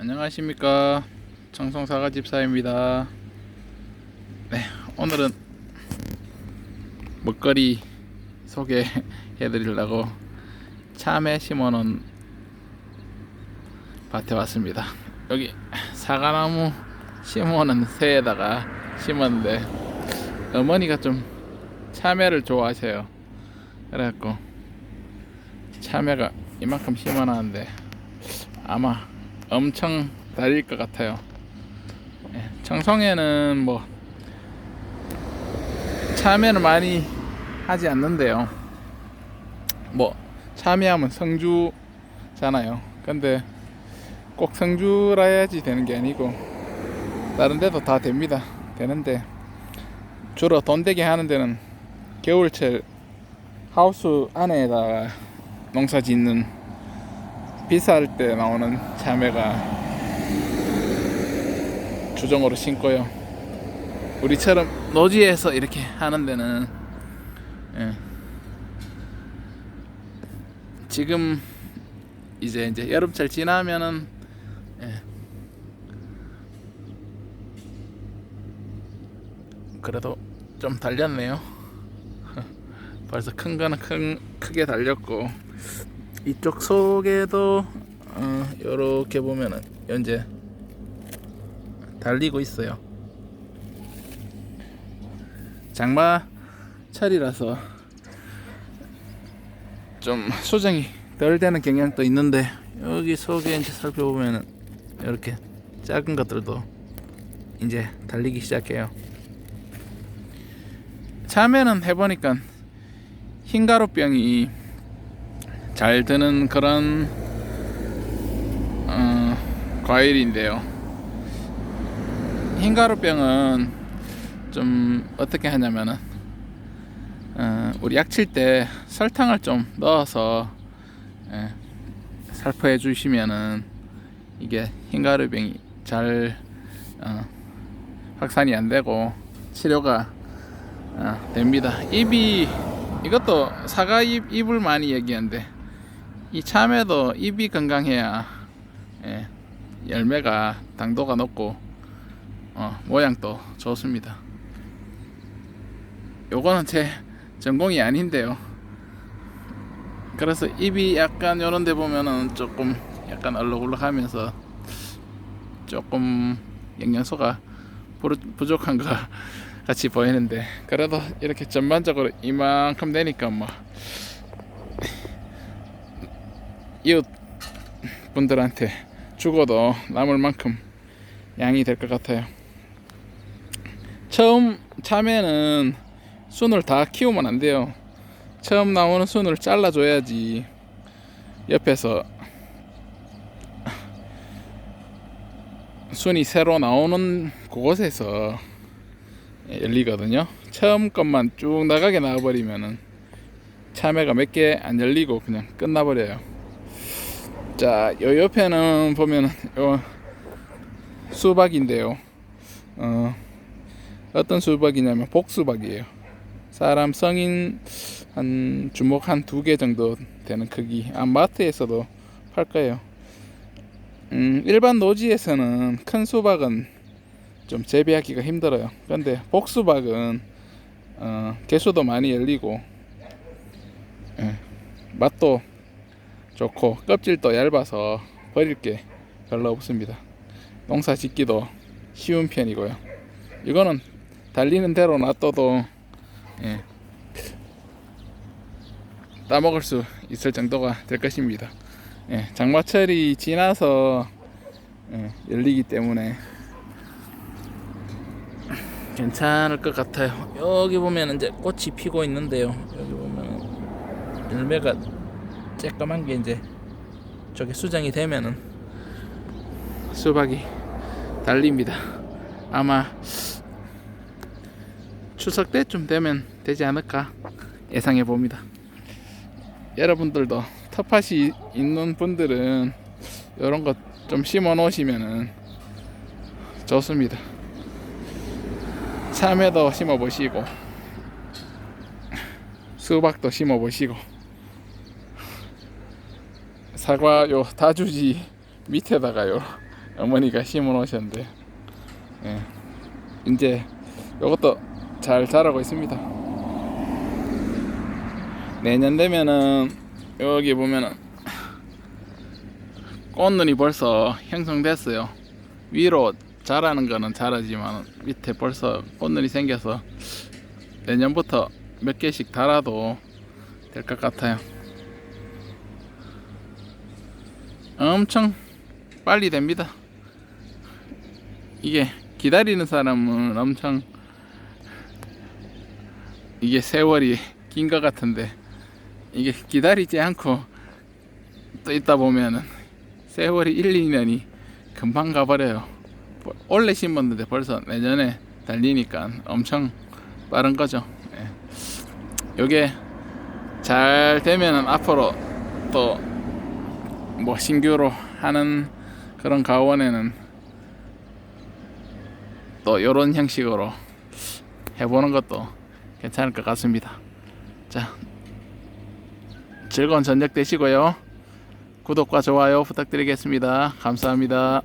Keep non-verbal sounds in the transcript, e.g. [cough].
안녕하십니까. 청송사과 집사입니다. 네 오늘은 먹거리 소개해 [laughs] 드리려고 참외 심어놓은 밭에 왔습니다. 여기 사과나무 심어놓은 새에다가 심었는데 어머니가 좀 참외를 좋아하세요. 그래갖고 참외가 이만큼 심어놨는데 아마 엄청 달릴 것 같아요. 예, 청송에는 뭐 참외를 많이 하지 않는데요. 뭐 참외하면 성주잖아요. 근데 꼭 성주라 해야지 되는 게 아니고 다른 데도 다 됩니다. 되는데 주로 돈 되게 하는 데는 겨울철 하우스 안에다가 농사 짓는 비쌀 때 나오는 참외가 주종으로 심고요. 우리처럼 노지에서 이렇게 하는 데는 예. 지금 이제 이제 여름철 지나면은 예. 그래도 좀 달렸네요. [laughs] 벌써 큰 거는 큰, 크게 달렸고 이쪽 속에도 어, 이렇게 보면은 현재 달리고 있어요. 장마철이라서 좀 수정이 덜 되는 경향도 있는데 여기 속에 이제 살펴보면은 이렇게 작은 것들도 이제 달리기 시작해요. 참외는 해보니까 흰가루병이 잘 드는 그런 어, 과일인데요. 흰가루병은 좀 어떻게 하냐면은 어, 우리 약칠 때 설탕을 좀 넣어서 예, 살포해 주시면은 이게 흰가루병이 잘 어, 확산이 안 되고 치료가 어, 됩니다. 잎이 이것도 사과 잎 잎을 많이 얘기하는데 이 참외도 잎이 건강해야 예, 열매가 당도가 높고 어, 모양도 좋습니다. 요거는 제 전공이 아닌데요. 그래서 잎이 약간 요런 데 보면은 조금 약간 얼룩얼룩하면서 조금 영양소가 부족한 것 같이 보이는데 그래도 이렇게 전반적으로 이만큼 되니까 뭐 이웃 분들한테 죽어도 남을 만큼 양이 될 것 같아요. 처음 참외는 순을 다 키우면 안 돼요. 처음 나오는 순을 잘라줘야지 옆에서 순이 새로 나오는 그곳에서 열리거든요. 처음 것만 쭉 나가게 나와버리면은 참외가 몇 개 안 열리고 그냥 끝나버려요. 자, 요 옆에는 보면은 요 수박인데요. 어, 어떤 수박이냐면 복수박이에요. 사람 성인 한 주먹 한 두 개 정도 되는 크기. 아, 마트에서도 팔 거예요. 음, 일반 노지에서는 큰 수박은 좀 재배하기가 힘들어요. 근데 복수박은 어, 개수도 많이 열리고 예, 맛도 좋고 껍질도 얇아서 버릴 게 별로 없습니다. 농사 짓기도 쉬운 편이고요. 이거는 달리는 대로 놔둬도 예, 따먹을 수 있을 정도가 될 것입니다. 예, 장마철이 지나서 예, 열리기 때문에 괜찮을 것 같아요. 여기 보면 이제 꽃이 피고 있는데요. 여기 보면 열매가 쬐까만 게 이제 저게 수정이 되면은 수박이 달립니다. 아마 추석 때쯤 되면 되지 않을까 예상해 봅니다. 여러분들도 텃밭이 있는 분들은 이런 것 좀 심어 놓으시면은 좋습니다. 참외도 심어 보시고 수박도 심어 보시고 사과 요 다주지 밑에다가요 어머니가 심어 놓으셨는데 예. 이제 이것도 잘 자라고 있습니다. 내년 되면은 여기 보면은 꽃눈이 벌써 형성됐어요. 위로 자라는 거는 자라지만 밑에 벌써 꽃눈이 생겨서 내년부터 몇 개씩 달아도 될 것 같아요. 엄청 빨리 됩니다. 이게 기다리는 사람은 엄청 이게 세월이 긴 것 같은데 이게 기다리지 않고 또 있다 보면은 세월이 1, 2년이 금방 가버려요. 뭐, 원래 심었는데 벌써 내년에 달리니까 엄청 빠른 거죠. 예. 요게 잘 되면은 앞으로 또 뭐 신규로 하는 그런 가원에는 또 요런 형식으로 해보는 것도 괜찮을 것 같습니다. 자, 즐거운 저녁 되시고요. 구독과 좋아요 부탁드리겠습니다. 감사합니다.